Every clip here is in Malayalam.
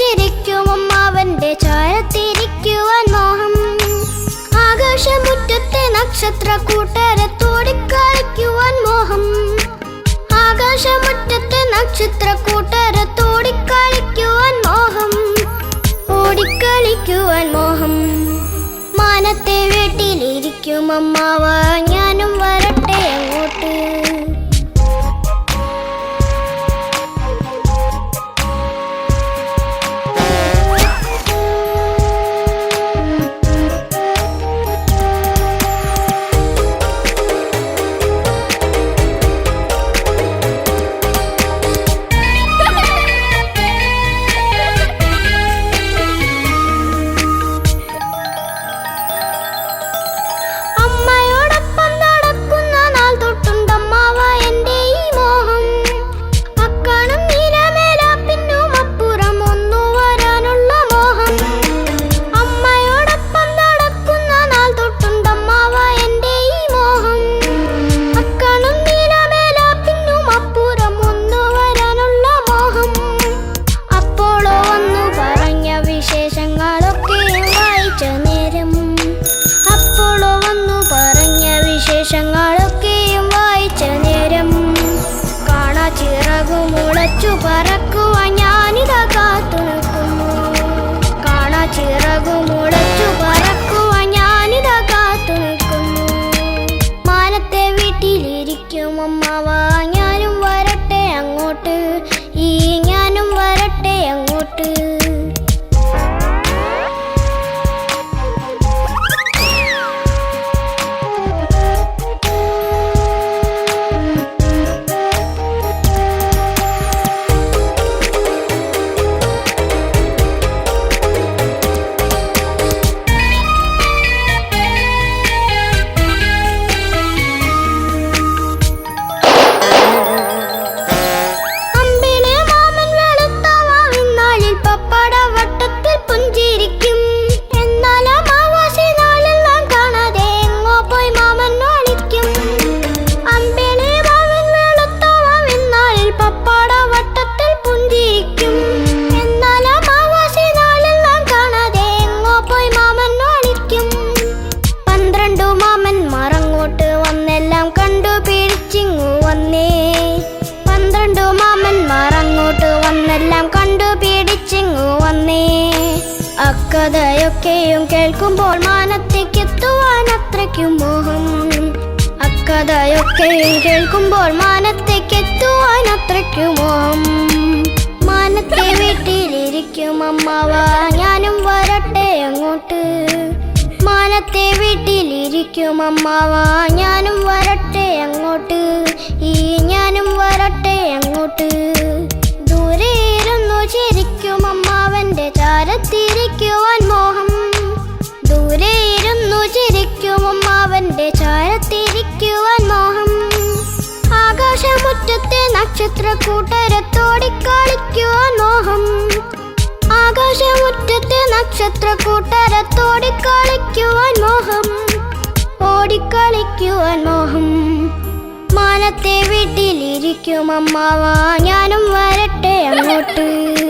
ചിരിക്കും അമ്മാവന്റെ ചാരത്തിരിക്കുവാൻ മോഹം. ആകാശമുറ്റത്തെ നക്ഷത്ര കൂട്ടരെ തോടിക്കളിക്കുവാൻ മോഹം. ആകാശമുറ്റത്തെ നക്ഷത്ര കൂട്ടരെ തോടിക്കളിക്കുവാൻ മോഹം. ഓടിക്കളിക്കുവാൻ മോഹം. മാനത്തെ വീട്ടിലിരിക്കും അമ്മാവ ഞാനും വരട്ടെ അങ്ങോട്ട്. കേൾക്കുമ്പോൾ മാനത്തേക്കെത്തുവാൻ അത്രയ്ക്കുമോം? മാനത്തെ വീട്ടിലിരിക്കും അമ്മാവ ഞാനും വരട്ടെ അങ്ങോട്ട്. മാനത്തെ വീട്ടിലിരിക്കും അമ്മാവ ഞാനും വരട്ടെ അങ്ങോട്ട്. ഈ ഞാനും വരട്ടെ അങ്ങോട്ട്. ദൂരെ ഇരുന്നു ചിരിക്കും അമ്മാവന്റെ ചാരത്തിരിക്കുവാൻ മോഹം. ദൂരെ ഇരുന്നു ചിരിക്കും അമ്മാവന്റെ ചാര മുറ്റത്തെ നക്ഷത്രക്കൂട്ടരത്തോടിക്കളിക്കുവാൻ മോഹം. ആകാശമുറ്റത്തെ നക്ഷത്രക്കൂട്ടരത്തോടിക്കളിക്കുവാൻ മോഹം. ഓടിക്കളിക്കുവാൻ മോഹം. മാനത്തെ വീട്ടിലിരിക്കും അമ്മാവാ. ഞാനും വരട്ടെ അങ്ങോട്ട്.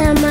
Summer.